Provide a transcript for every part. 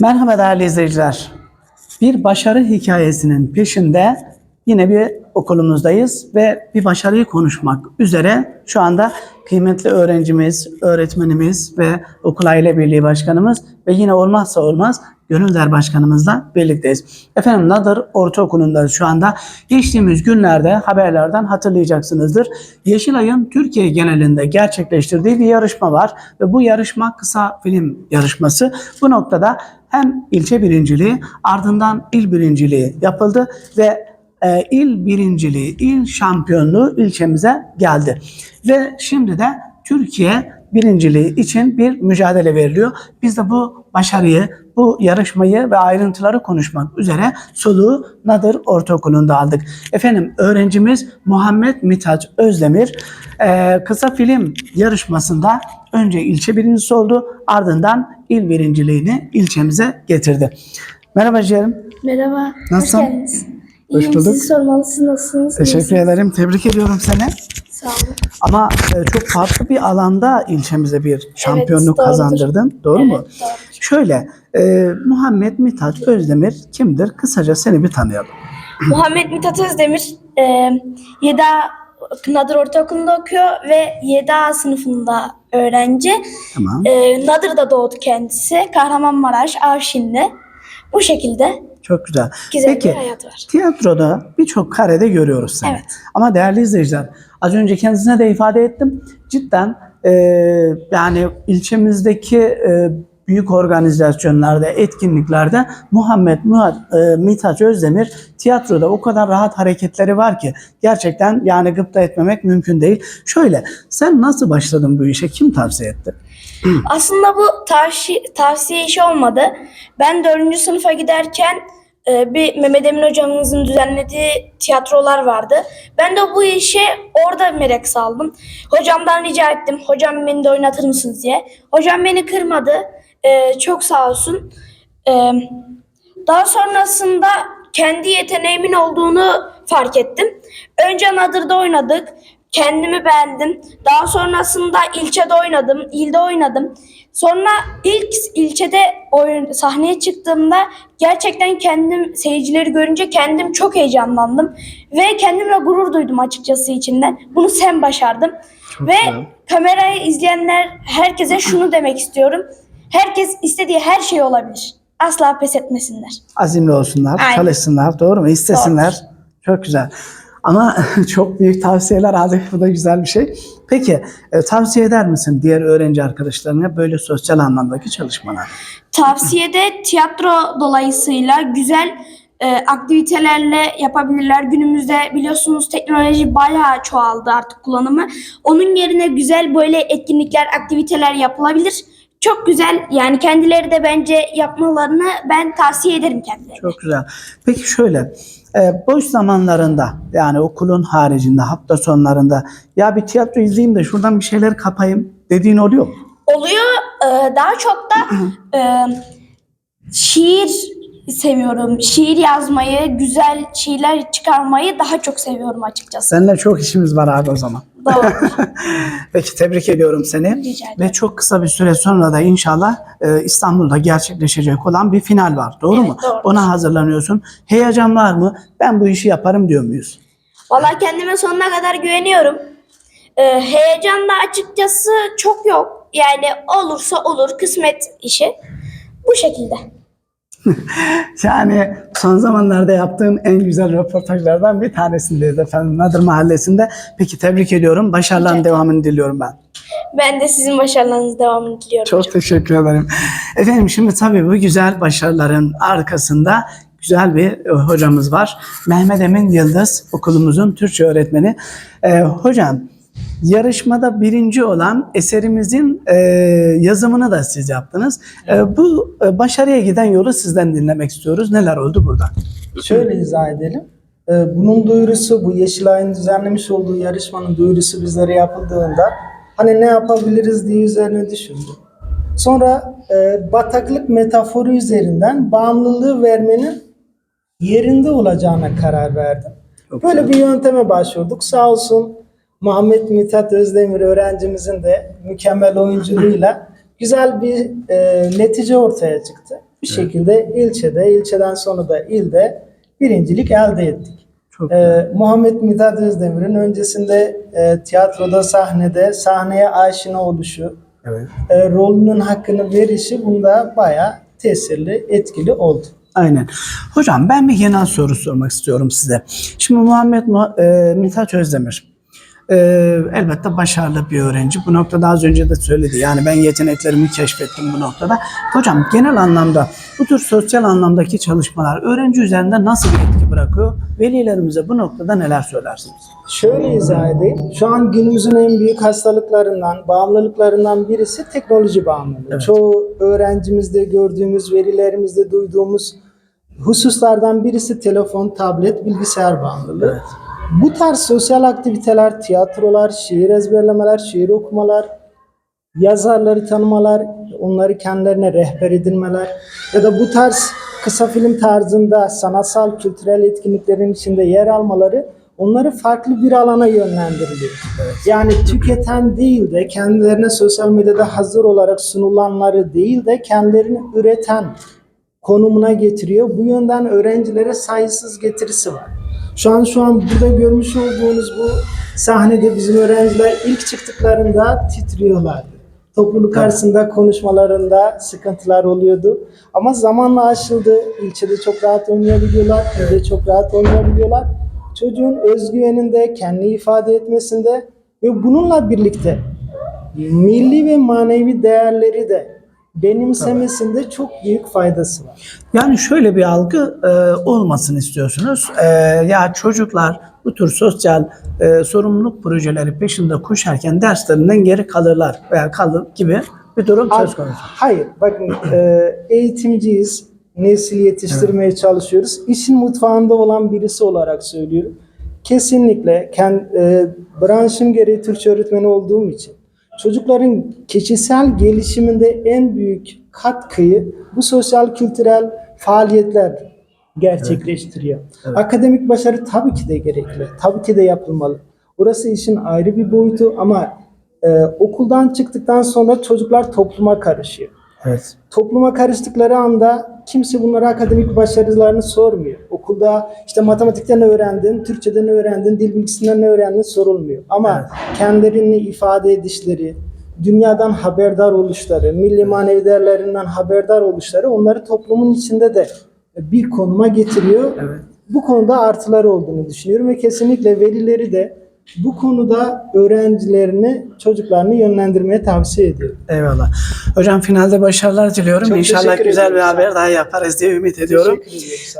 Merhaba değerli izleyiciler. Bir başarı hikayesinin peşinde yine bir okulumuzdayız ve bir başarıyı konuşmak üzere şu anda kıymetli öğrencimiz, öğretmenimiz ve okul aile birliği başkanımız ve yine olmazsa olmaz Gönül Der Başkanımızla birlikteyiz. Efendim Nadır Ortaokulu'nda şu anda geçtiğimiz günlerde haberlerden hatırlayacaksınızdır. Yeşilay'ın Türkiye genelinde gerçekleştirdiği bir yarışma var ve bu yarışma kısa film yarışması. Bu noktada hem ilçe birinciliği ardından il birinciliği yapıldı ve e, il birinciliği, il şampiyonluğu ilçemize geldi. Ve şimdi de Türkiye birinciliği için bir mücadele veriliyor. Biz de bu başarıyı, bu yarışmayı ve ayrıntıları konuşmak üzere soluğu Nadır Ortaokulu'nda aldık. Efendim öğrencimiz Muhammed Mithat Özdemir e, kısa film yarışmasında önce ilçe birincisi oldu ardından il birinciliğini ilçemize getirdi. Merhaba ciğerim. Merhaba. Nasılsın? Hoş geldiniz. Hoş bulduk. Sizi sormalı. Siz nasılsınız? Teşekkür İyisiniz? ederim. Tebrik ediyorum seni. Sağ olun. Ama e, çok farklı bir alanda ilçemize bir şampiyonluk doğrudur. kazandırdın. Doğru mu? Evet, doğrudur. Şöyle, e, Muhammed Mithat Özdemir kimdir? Kısaca seni bir tanıyalım. Muhammed Mithat Özdemir e, 7A Nadır Ortaokulu'nda okuyor ve 7A sınıfında öğrenci. Tamam. E, Nadır'da doğdu kendisi. Kahramanmaraş, Avşin'de. Bu şekilde Çok güzel. güzel Peki, bir hayat var. tiyatroda birçok karede görüyoruz seni. Evet. Ama değerli izleyiciler, az önce kendisine de ifade ettim. Cidden e, yani ilçemizdeki e, büyük organizasyonlarda, etkinliklerde Muhammed Muhat, e, Mithat Özdemir tiyatroda o kadar rahat hareketleri var ki gerçekten yani gıpta etmemek mümkün değil. Şöyle, sen nasıl başladın bu işe? Kim tavsiye etti? Aslında bu tavsiye, tavsiye işi olmadı. Ben dördüncü sınıfa giderken e, bir Mehmet Emin hocamızın düzenlediği tiyatrolar vardı. Ben de bu işe orada merak saldım. Hocamdan rica ettim. Hocam beni de oynatır mısınız diye. Hocam beni kırmadı. E, çok sağ olsun. E, daha sonrasında kendi yeteneğimin olduğunu fark ettim. Önce Nadır'da oynadık. Kendimi beğendim. Daha sonrasında ilçede oynadım, ilde oynadım. Sonra ilk ilçede oyun, sahneye çıktığımda gerçekten kendim seyircileri görünce kendim çok heyecanlandım ve kendimle gurur duydum açıkçası içinden. Bunu sen başardın. ve güzel. kamerayı izleyenler herkese şunu demek istiyorum. Herkes istediği her şey olabilir. Asla pes etmesinler. Azimli olsunlar, Aynen. çalışsınlar, doğru mu? İstesinler. Çok güzel. Ama çok büyük tavsiyeler aldık. Bu da güzel bir şey. Peki e, tavsiye eder misin diğer öğrenci arkadaşlarına böyle sosyal anlamdaki çalışmalar? Tavsiyede tiyatro dolayısıyla güzel e, aktivitelerle yapabilirler. Günümüzde biliyorsunuz teknoloji bayağı çoğaldı artık kullanımı. Onun yerine güzel böyle etkinlikler, aktiviteler yapılabilir. Çok güzel yani kendileri de bence yapmalarını ben tavsiye ederim kendilerine. Çok güzel. Peki şöyle, e, boş zamanlarında yani okulun haricinde hafta sonlarında ya bir tiyatro izleyeyim de şuradan bir şeyler kapayım dediğin oluyor mu? Oluyor e, daha çok da e, şiir seviyorum. Şiir yazmayı, güzel şiirler çıkarmayı daha çok seviyorum açıkçası. Seninle çok işimiz var abi o zaman. Doğru. Peki tebrik ediyorum seni. Rica ederim. Ve çok kısa bir süre sonra da inşallah e, İstanbul'da gerçekleşecek olan bir final var. Doğru Evet, mu? doğru. Ona hazırlanıyorsun. Heyecan var mı? Ben bu işi yaparım diyor muyuz? Valla kendime sonuna kadar güveniyorum. Ee, heyecan da açıkçası çok yok. Yani olursa olur kısmet işi. Bu şekilde. Yani son zamanlarda yaptığım en güzel röportajlardan bir tanesindeyiz efendim Nadır Mahallesi'nde. Peki tebrik ediyorum. Başarıların devamını diliyorum ben. Ben de sizin başarılarınızın devamını diliyorum. Çok teşekkür ederim. Efendim şimdi tabii bu güzel başarıların arkasında güzel bir e, hocamız var. Mehmet Emin Yıldız okulumuzun Türkçe öğretmeni. E, hocam yarışmada birinci olan eserimizin e, yazımını da siz yaptınız. E, bu e, başarıya giden yolu sizden dinlemek istiyoruz. Neler oldu burada? Şöyle izah edelim. Ee, Bunun duyurusu, bu Yeşilay'ın düzenlemiş olduğu yarışmanın duyurusu bizlere yapıldığında hani ne yapabiliriz diye üzerine düşündüm. Sonra e, bataklık metaforu üzerinden bağımlılığı vermenin yerinde olacağına karar verdim. Böyle bir yönteme başvurduk. Sağ olsun Muhammed Mithat Özdemir öğrencimizin de mükemmel oyunculuğuyla güzel bir e, netice ortaya çıktı. Bir şekilde ilçede, ilçeden sonra da ilde birincilik elde ettik. Çok Ee, Muhammed Mithat Özdemir'in öncesinde e, tiyatroda, sahnede, sahneye aşina oluşu, Evet. e, rolünün hakkını verişi bunda bayağı tesirli, etkili oldu. Aynen. Hocam ben bir genel soru sormak istiyorum size. Şimdi Muhammed Mu- e, Mithat Özdemir e, elbette başarılı bir öğrenci. Bu noktada az önce de söyledi. Yani ben yeteneklerimi keşfettim bu noktada. Hocam genel anlamda bu tür sosyal anlamdaki çalışmalar öğrenci üzerinde nasıl bir etki bırakıyor? Velilerimize bu noktada neler söylersiniz? Şöyle izah edeyim. Şu an günümüzün en büyük hastalıklarından, bağımlılıklarından birisi teknoloji bağımlılığı. Çoğu öğrencimizde gördüğümüz, verilerimizde duyduğumuz hususlardan birisi telefon, tablet, bilgisayar bağımlılığı. Bu tarz sosyal aktiviteler, tiyatrolar, şiir ezberlemeler, şiir okumalar, yazarları tanımalar, onları kendilerine rehber edinmeler ya da bu tarz kısa film tarzında sanatsal, kültürel etkinliklerin içinde yer almaları onları farklı bir alana yönlendiriliyor. Yani tüketen değil de kendilerine sosyal medyada hazır olarak sunulanları değil de kendilerini üreten konumuna getiriyor. Bu yönden öğrencilere sayısız getirisi var. Şu an şu an burada görmüş olduğunuz bu sahnede bizim öğrenciler ilk çıktıklarında titriyorlardı. Topluluk karşısında konuşmalarında sıkıntılar oluyordu. Ama zamanla aşıldı. İlçede çok rahat oynayabiliyorlar. Evde çok rahat oynayabiliyorlar. Çocuğun özgüveninde, kendini ifade etmesinde ve bununla birlikte milli ve manevi değerleri de benimsemesinde çok büyük faydası var. Yani şöyle bir algı e, olmasın istiyorsunuz. E, ya çocuklar bu tür sosyal e, sorumluluk projeleri peşinde koşarken derslerinden geri kalırlar veya kalır gibi bir durum söz konusu. Hayır, bakın e, eğitimciyiz, nesil yetiştirmeye çalışıyoruz. İşin mutfağında olan birisi olarak söylüyorum. Kesinlikle kend, e, branşım gereği Türkçe öğretmeni olduğum için çocukların kişisel gelişiminde en büyük katkıyı bu sosyal kültürel faaliyetler gerçekleştiriyor. Akademik başarı tabii ki de gerekli, tabii ki de yapılmalı. Orası işin ayrı bir boyutu ama e, okuldan çıktıktan sonra çocuklar topluma karışıyor. Evet. Topluma karıştıkları anda kimse bunlara akademik başarılarını sormuyor. Okulda işte matematikten öğrendin, Türkçeden öğrendin, dil bilgisinden öğrendin sorulmuyor. Ama kendilerini ifade edişleri, dünyadan haberdar oluşları, milli manevi değerlerinden haberdar oluşları onları toplumun içinde de bir konuma getiriyor. Evet. Bu konuda artıları olduğunu düşünüyorum ve kesinlikle velileri de bu konuda öğrencilerini, çocuklarını yönlendirmeye tavsiye ediyorum. Eyvallah. Hocam finalde başarılar diliyorum. Çok İnşallah güzel ederim. bir haber daha yaparız diye ümit ediyorum.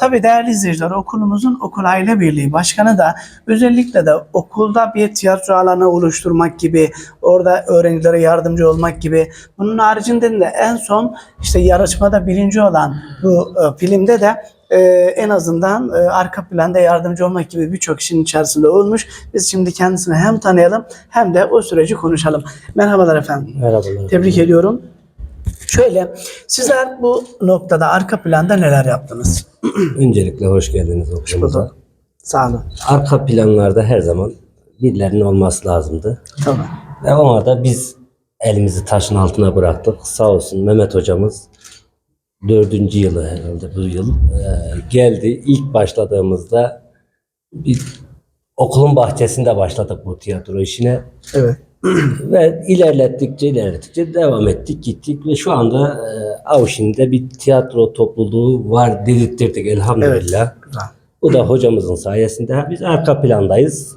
Tabii değerli izleyiciler okulumuzun Okul Aile Birliği Başkanı da özellikle de okulda bir tiyatro alanı oluşturmak gibi, orada öğrencilere yardımcı olmak gibi. Bunun haricinde de en son işte yarışmada birinci olan bu e, filmde de e, en azından e, arka planda yardımcı olmak gibi birçok işin içerisinde olmuş. Biz şimdi kendisini hem tanıyalım hem de o süreci konuşalım. Merhabalar efendim. Merhabalar. Tebrik ediyorum. Şöyle, sizler bu noktada arka planda neler yaptınız? Öncelikle hoş geldiniz okulumuza. Sağ olun. Arka planlarda her zaman birilerinin olması lazımdı. Tamam. Ve ona da biz elimizi taşın altına bıraktık. Sağ olsun Mehmet hocamız dördüncü yılı herhalde bu yıl e, geldi. İlk başladığımızda bir okulun bahçesinde başladık bu tiyatro işine. Evet. Ve ilerlettikçe ilerlettikçe devam ettik gittik ve şu anda e, Avşin'de bir tiyatro topluluğu var dedirttirdik elhamdülillah. Güzel. Bu da hocamızın sayesinde biz arka plandayız.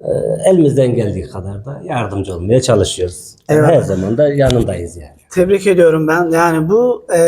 E, elimizden geldiği kadar da yardımcı olmaya çalışıyoruz. Eyvallah. Her zaman da yanındayız yani. Tebrik ediyorum ben. Yani bu e,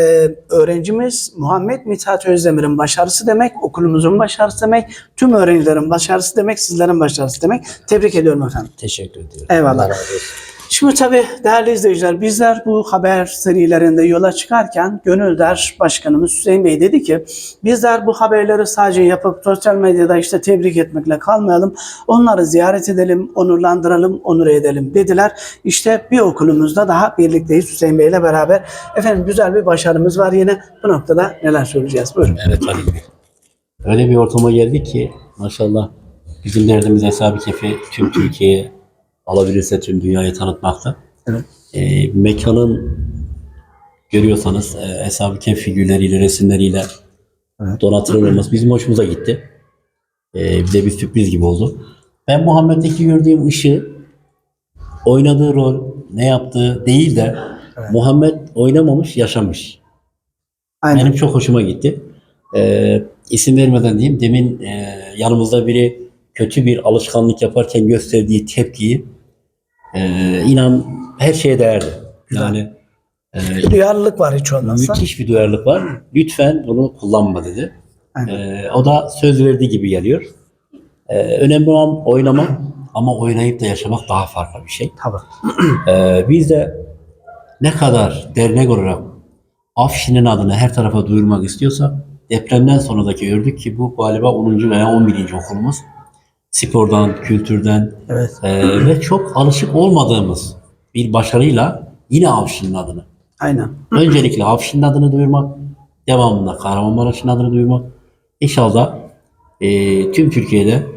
öğrencimiz Muhammed Mithat Özdemir'in başarısı demek, okulumuzun başarısı demek, tüm öğrencilerin başarısı demek, sizlerin başarısı demek. Tebrik ediyorum efendim. Teşekkür ediyorum. Eyvallah. Allah razı olsun. Şimdi tabii değerli izleyiciler bizler bu haber serilerinde yola çıkarken Gönülder Başkanımız Hüseyin Bey dedi ki bizler bu haberleri sadece yapıp sosyal medyada işte tebrik etmekle kalmayalım. Onları ziyaret edelim, onurlandıralım, onur edelim dediler. İşte bir okulumuzda daha birlikteyiz Hüseyin Bey ile beraber. Efendim güzel bir başarımız var yine. Bu noktada neler söyleyeceğiz? Buyurun. Evet Ali Bey. Öyle bir ortama geldik ki maşallah bizim derdimiz hesabı kefi tüm Türkiye'ye alabilirse tüm dünyaya tanıtmakta. Evet. Ee, mekanın görüyorsanız e, Eshab-ı Kehf figürleriyle, resimleriyle donatılır olması bizim hoşumuza gitti. E, bize bir sürpriz gibi oldu. Ben Muhammed'deki gördüğüm ışığı oynadığı rol, ne yaptığı değil de Muhammed oynamamış, yaşamış. Aynen. Benim çok hoşuma gitti. Ee, isim vermeden diyeyim, demin e, yanımızda biri kötü bir alışkanlık yaparken gösterdiği tepkiyi e, inan her şeye değerdi. Yani e, duyarlılık var hiç olmazsa. müthiş bir duyarlılık var. Lütfen bunu kullanma dedi. Aynen. E, o da söz verdiği gibi geliyor. E, önemli olan oynamak ama oynayıp da yaşamak daha farklı bir şey. Tabii. Ee, biz de ne kadar dernek olarak Afşin'in adını her tarafa duyurmak istiyorsak depremden sonra da gördük ki bu galiba 10. veya 11. okulumuz. Spordan, kültürden Evet. e, ve çok alışık olmadığımız bir başarıyla yine Afşin'in adını. Aynen. Öncelikle Afşin'in adını duyurmak, devamında Kahramanmaraş'ın adını duyurmak. İnşallah e, tüm Türkiye'de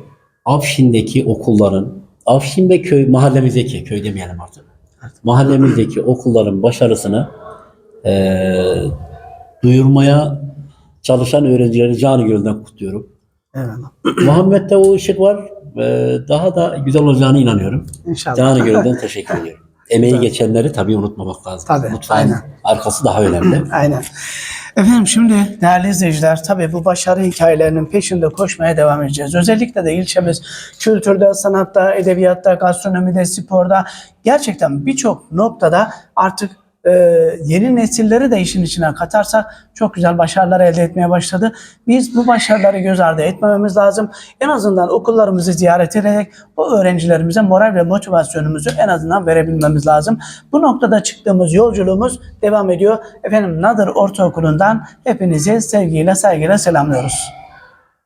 Afşin'deki okulların, Afşin ve köy, mahallemizdeki, köy demeyelim artık. Mahallemizdeki okulların başarısını e, duyurmaya çalışan öğrencileri canı gönülden kutluyorum. Evet. Muhammed'de o ışık var. E, daha da güzel olacağına inanıyorum. İnşallah. Canı gönülden teşekkür ediyorum. Emeği geçenleri tabii unutmamak lazım. Tabii, Mutfağın aynen. arkası daha önemli. Aynen. Efendim şimdi değerli izleyiciler tabii bu başarı hikayelerinin peşinde koşmaya devam edeceğiz. Özellikle de ilçemiz kültürde, sanatta, edebiyatta, gastronomide, sporda gerçekten birçok noktada artık e, yeni nesilleri de işin içine katarsak çok güzel başarılar elde etmeye başladı. Biz bu başarıları göz ardı etmememiz lazım. En azından okullarımızı ziyaret ederek o öğrencilerimize moral ve motivasyonumuzu en azından verebilmemiz lazım. Bu noktada çıktığımız yolculuğumuz devam ediyor. Efendim Nadır Ortaokulu'ndan hepinizi sevgiyle saygıyla selamlıyoruz.